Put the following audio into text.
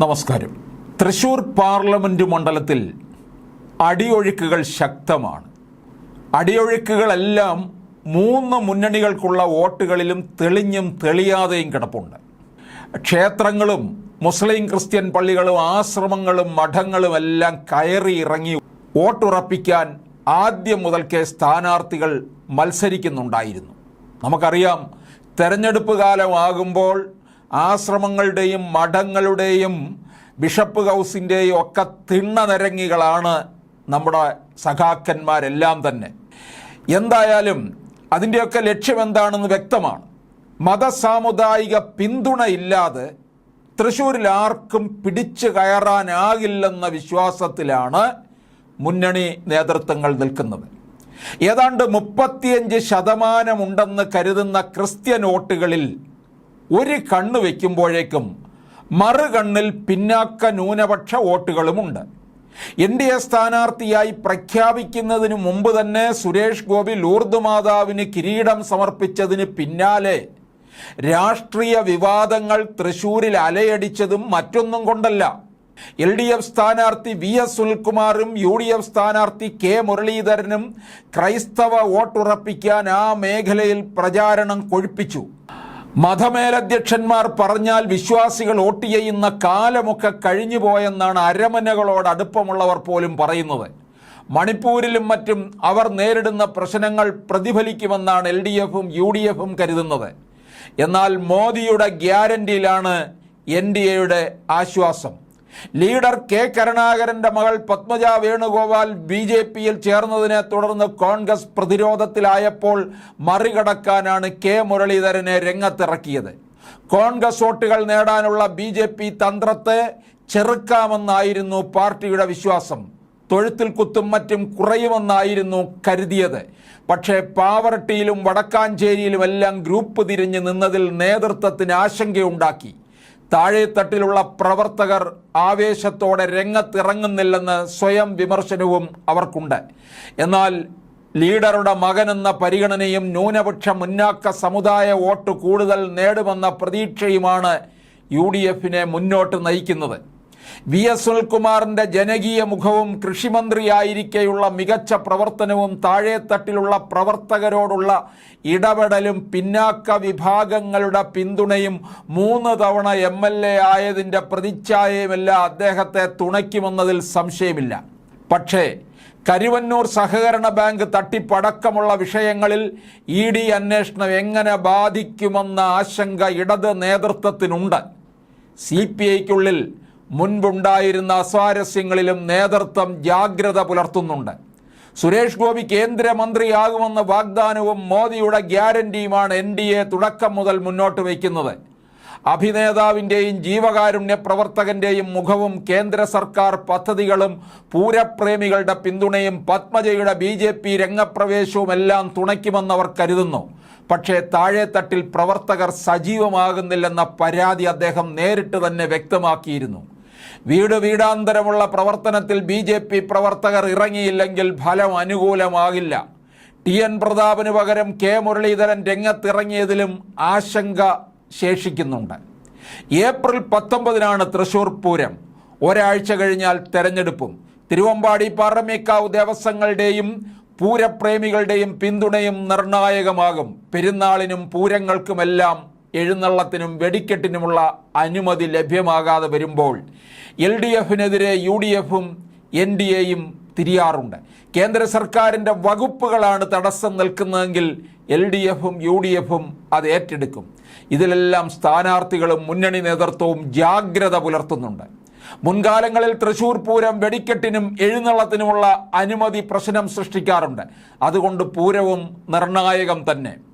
നമസ്കാരം. തൃശൂർ പാർലമെന്റ് മണ്ഡലത്തിൽ അടിയൊഴുക്കുകൾ ശക്തമാണ്. അടിയൊഴുക്കുകളെല്ലാം മൂന്ന് മുന്നണികൾക്കുള്ള വോട്ടുകളിലും തെളിഞ്ഞും തെളിയാതെയും കിടപ്പുണ്ട്. ക്ഷേത്രങ്ങളും മുസ്ലിം ക്രിസ്ത്യൻ പള്ളികളും ആശ്രമങ്ങളും മഠങ്ങളും എല്ലാം കയറി ഇറങ്ങി വോട്ടുറപ്പിക്കാൻ ആദ്യം മുതൽക്കേ സ്ഥാനാർത്ഥികൾ മത്സരിക്കുന്നുണ്ടായിരുന്നു. നമുക്കറിയാം തെരഞ്ഞെടുപ്പ് കാലമാകുമ്പോൾ ആശ്രമങ്ങളുടെയും മഠങ്ങളുടെയും ബിഷപ്പ് ഹൗസിന്റെയും ഒക്കെ തിണ്ണനരങ്ങികളാണ് നമ്മുടെ സഖാക്കന്മാരെല്ലാം തന്നെ. എന്തായാലും അതിന്റെയൊക്കെ ലക്ഷ്യം എന്താണെന്ന് വ്യക്തമാണ്. മതസാമുദായിക പിന്തുണയില്ലാതെ തൃശ്ശൂരിൽ ആർക്കും പിടിച്ചു കയറാനാകില്ലെന്ന വിശ്വാസത്തിലാണ് മുന്നണി നേതൃത്വങ്ങൾ നിൽക്കുന്നത്. ഏതാണ്ട് മുപ്പത്തിയഞ്ച് ശതമാനമുണ്ടെന്ന് കരുതുന്ന ക്രിസ്ത്യൻ വോട്ടുകളിൽ ഒരു കണ്ണ് വയ്ക്കുമ്പോഴേക്കും മറുകണ്ണിൽ പിന്നാക്ക ന്യൂനപക്ഷ വോട്ടുകളുമുണ്ട്. എൻ ഡി എ സ്ഥാനാർത്ഥിയായി പ്രഖ്യാപിക്കുന്നതിന് മുമ്പ് തന്നെ സുരേഷ് ഗോപി ലൂർദ് മാതാവിന് കിരീടം സമർപ്പിച്ചതിന് പിന്നാലെ രാഷ്ട്രീയ വിവാദങ്ങൾ തൃശൂരിൽ അലയടിച്ചതും മറ്റൊന്നും കൊണ്ടല്ല. എൽ ഡി എഫ് സ്ഥാനാർത്ഥി വി എസ് സുനിൽകുമാറും യു ഡി എഫ് സ്ഥാനാർത്ഥി കെ മുരളീധരനും ക്രൈസ്തവ വോട്ടുറപ്പിക്കാൻ ആ മേഖലയിൽ പ്രചാരണം കൊഴുപ്പിച്ചു. മതമേലധ്യക്ഷന്മാർ പറഞ്ഞാൽ വിശ്വാസികൾ വോട്ട് ചെയ്യുന്ന കാലമൊക്കെ കഴിഞ്ഞു പോയെന്നാണ് അരമനകളോട് അടുപ്പമുള്ളവർ പോലും പറയുന്നത്. മണിപ്പൂരിലും മറ്റും അവർ നേരിടുന്ന പ്രശ്നങ്ങൾ പ്രതിഫലിക്കുമെന്നാണ് എൽ ഡി എഫും യു ഡി എഫും കരുതുന്നത്. എന്നാൽ മോദിയുടെ ഗ്യാരണ്ടിയിലാണ് എൻ ഡി എയുടെ ആശ്വാസം. ലീഡർ കെ കരുണാകരന്റെ മകൾ പത്മജ വേണുഗോപാൽ ബി ജെ പിയിൽ ചേർന്നതിനെ തുടർന്ന് കോൺഗ്രസ് പ്രതിരോധത്തിലായപ്പോൾ മറികടക്കാനാണ് കെ മുരളീധരനെ രംഗത്തിറക്കിയത്. കോൺഗ്രസ് വോട്ടുകൾ നേടാനുള്ള ബി ജെ പി തന്ത്രത്തെ ചെറുക്കാമെന്നായിരുന്നു പാർട്ടിയുടെ വിശ്വാസം. തൊഴുത്തിൽ കുത്തും മറ്റും കുറയുമെന്നായിരുന്നു കരുതിയത്. പക്ഷേ പാവറട്ടിയിലും വടക്കാഞ്ചേരിയിലുമെല്ലാം ഗ്രൂപ്പ് തിരിഞ്ഞ് നിന്നതിൽ നേതൃത്വത്തിന് ആശങ്കയുണ്ടാക്കി. താഴെത്തട്ടിലുള്ള പ്രവർത്തകർ ആവേശത്തോടെ രംഗത്തിറങ്ങുന്നില്ലെന്ന് സ്വയം വിമർശനവും അവർക്കുണ്ട്. എന്നാൽ ലീഡറുടെ മകനെന്ന പരിഗണനയും ന്യൂനപക്ഷ മുന്നാക്ക സമുദായ വോട്ട് കൂടുതൽ നേടുമെന്ന പ്രതീക്ഷയുമാണ് യു ഡി എഫിനെ മുന്നോട്ട് നയിക്കുന്നത്. വി എസ് സുനിൽകുമാറിന്റെ ജനകീയ മുഖവും കൃഷിമന്ത്രിയായിരിക്കെയുള്ള മികച്ച പ്രവർത്തനവും താഴെത്തട്ടിലുള്ള പ്രവർത്തകരോടുള്ള ഇടപെടലും പിന്നാക്ക വിഭാഗങ്ങളുടെ പിന്തുണയും മൂന്ന് തവണ എം എൽ എ ആയതിന്റെ പ്രതിച്ഛായയുമെല്ലാം അദ്ദേഹത്തെ തുണയ്ക്കുമെന്നതിൽ സംശയമില്ല. പക്ഷേ കരുവന്നൂർ സഹകരണ ബാങ്ക് തട്ടിപ്പടക്കമുള്ള വിഷയങ്ങളിൽ ഇ ഡി അന്വേഷണം എങ്ങനെ ബാധിക്കുമെന്ന ആശങ്ക ഇടത് നേതൃത്വത്തിനുണ്ട്. സി പി ഐക്കുള്ളിൽ മുൻപുണ്ടായിരുന്ന അസ്വാരസ്യങ്ങളിലും നേതൃത്വം ജാഗ്രത പുലർത്തുന്നുണ്ട്. സുരേഷ് ഗോപി കേന്ദ്രമന്ത്രിയാകുമെന്ന വാഗ്ദാനവും മോദിയുടെ ഗ്യാരണ്ടിയുമാണ് എൻ ഡി എ തുടക്കം മുതൽ മുന്നോട്ട് വയ്ക്കുന്നത്. അഭിനേതാവിന്റെയും ജീവകാരുണ്യ പ്രവർത്തകന്റെയും മുഖവും കേന്ദ്ര സർക്കാർ പദ്ധതികളും പൂരപ്രേമികളുടെ പിന്തുണയും പത്മജയുടെ ബി ജെ പി രംഗപ്രവേശവും എല്ലാം തുണയ്ക്കുമെന്നവർ കരുതുന്നു. പക്ഷേ താഴെത്തട്ടിൽ പ്രവർത്തകർ സജീവമാകുന്നില്ലെന്ന പരാതി അദ്ദേഹം നേരിട്ട് തന്നെ വ്യക്തമാക്കിയിരുന്നു. വീട് വീടാന്തരമുള്ള പ്രവർത്തനത്തിൽ ബി ജെ പി പ്രവർത്തകർ ഇറങ്ങിയില്ലെങ്കിൽ ഫലം അനുകൂലമാകില്ല. ടി എൻ പ്രതാപന് പകരം കെ മുരളീധരൻ രംഗത്തിറങ്ങിയതിലും ആശങ്ക ശേഷിക്കുന്നുണ്ട്. ഏപ്രിൽ പത്തൊമ്പതിനാണ് തൃശൂർ പൂരം. ഒരാഴ്ച കഴിഞ്ഞാൽ തെരഞ്ഞെടുപ്പും. തിരുവമ്പാടി പാറമേക്കാവ് ദേവസ്വങ്ങളുടെയും പൂരപ്രേമികളുടെയും പിന്തുണയും നിർണായകമാകും. പെരുന്നാളിനും പൂരങ്ങൾക്കുമെല്ലാം എഴുന്നള്ളത്തിനും വെടിക്കെട്ടിനുമുള്ള അനുമതി ലഭ്യമാകാതെ വരുമ്പോൾ എൽ ഡി എഫിനെതിരെ യു ഡി എഫും എൻ ഡി എയും തിരിയാറുണ്ട്. കേന്ദ്ര സർക്കാരിന്റെ വകുപ്പുകളാണ് തടസ്സം നിൽക്കുന്നതെങ്കിൽ എൽ ഡി എഫും യു ഡി എഫും അത് ഏറ്റെടുക്കും. ഇതിലെല്ലാം സ്ഥാനാർത്ഥികളും മുന്നണി നേതൃത്വവും ജാഗ്രത പുലർത്തുന്നുണ്ട്. മുൻകാലങ്ങളിൽ തൃശൂർ പൂരം വെടിക്കെട്ടിനും എഴുന്നള്ളത്തിനുമുള്ള അനുമതി പ്രശ്നം സൃഷ്ടിക്കാറുണ്ട്. അതുകൊണ്ട് പൂരവും നിർണായകം തന്നെ.